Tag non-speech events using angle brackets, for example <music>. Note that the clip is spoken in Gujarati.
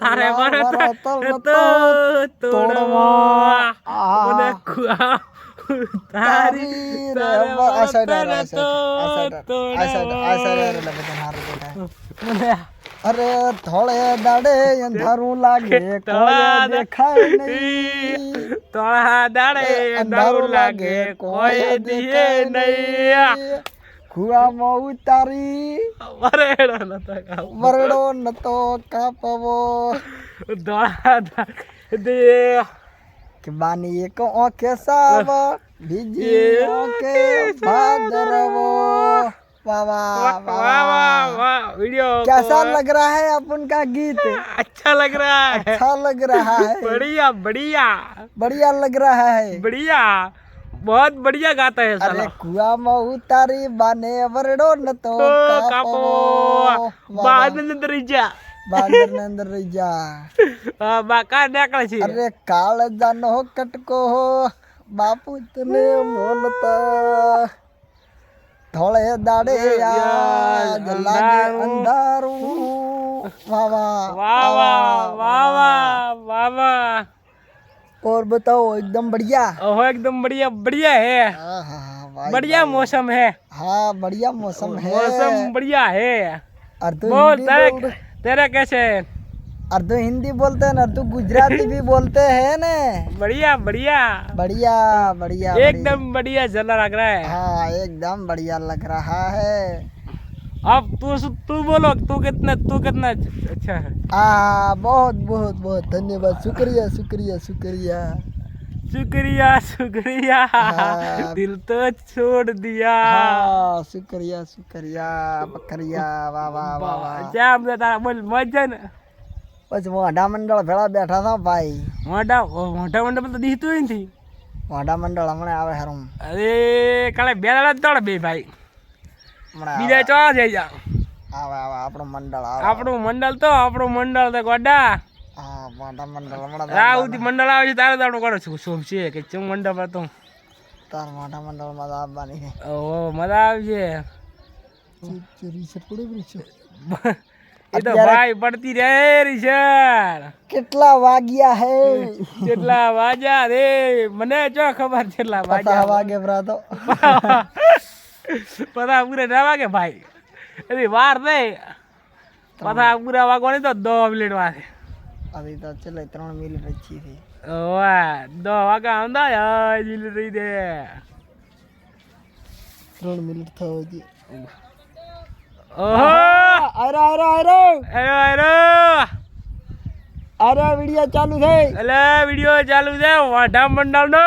તારે મારે તોડવા. તારી આ side આ side, આ. એટલે બધા. અરે થોડે દાડે અંધારું લાગે <laughs> કોઈ દેખાય નહીં <laughs> તોળા દાડે અંધારું લાગે કોઈ દીએ નહીં કુવામાં ઉતારી વરેડો નતો કાવ વરડો નતો કાપવો દોડા દે કે બાની એક ઓંખે સાવ બીજી ઓંખે ભાદરવો વાહ વાહ वाह वाह वाह वाह वीडियो कैसा लग रहा है अपन का गीत अच्छा लग रहा है अच्छा लग रहा है बढ़िया बढ़िया बढ़िया लग रहा है बढ़िया बहुत बढ़िया गाता है અરે साला કુવામાં ઉતારી બાને વરડો નતો तो કાપવો कापो बाद में अंदर जा બાંદર ને અંદર રહી જા બાકા નીકળે છે અરે કાળ જાનો કટકો બાપુ તને બોલતા ધોળે દાડે યાદ લાગે અંધારું વાહ વાહ वाह वाह वाह वाह वाह वाह और बताओ एकदम बढ़िया? ओहो एकदम बढ़िया बढ़िया है। हाँ हाँ बढ़िया मौसम है। हाँ बढ़िया मौसम है। मौसम बढ़िया है। बोल हिंदी तेरे बोल तेरा कैसे? है अर्धु हिंदी बोलते हैं अर्धु गुजराती भी बोलते हैं ना। बढ़िया बढ़िया। बढ़िया बढ़िया एकदम बढ़िया जला लग रहा है। हाँ एकदम बढ़िया लग रहा है। अब तू तू बोलो तू कितना तू कितना अच्छा है हाँ बहुत बहुत बहुत धन्यवाद शुक्रिया शुक्रिया शुक्रिया शुक्रिया शुक्रिया हाँ। दिल तो छोड़ दिया हाँ शुक्रिया शुक्रिया બકરિયા વાહ વાહ વાહ વાહ क्या બધા તારા બોલ મજા ને પછી મોઢા મંડળ ભેળા બેઠા હતા ભાઈ મોટા મોટા મંડપ તો દીધું હોય નથી મોઢા મંડળ હમણાં આવે હરું અરે કાલે બે દાડા તળ બે ભાઈ હમણાં બીજા ચો જઈ જા આવે આવે આપણું મંડળ આવે. આપણું મંડળ તો આપણું મંડળ તો ગોડા. હા મોઢા મંડળ હમણાં આ મંડળ આવે છે તારે તારું કરો છું શું છે કે ચું મંડળ પર તું તાર મોઢા મંડળમાં તો આવવાની છે. ઓહો મજા આવશે રીસેટ પડી ગઈ એ તો ભાઈ પડતી રે રીસર કેટલા વાગ્યા હે? કેટલા વાગ્યા રે? મને જો ખબર કેટલા વાગ્યા? વાગે ભરા તો. <laughs> પતા પૂરે ના વાગે ભાઈ. એની વાર નહીં. પતા પૂરા વાગવાની તો દો મિનિટ વાર અભી તો ચલે ત્રણ મિનિટ જ છે ઓવા દો વાગા યાર જીલી રહી દે. ત્રણ મિનિટ થયો છે ઓહો! અરે અરે અરે અરે અરે અરે વિડિયો ચાલુ થઈ. એટલે વીડિયો ચાલુ છે વાઢા મંડળ નો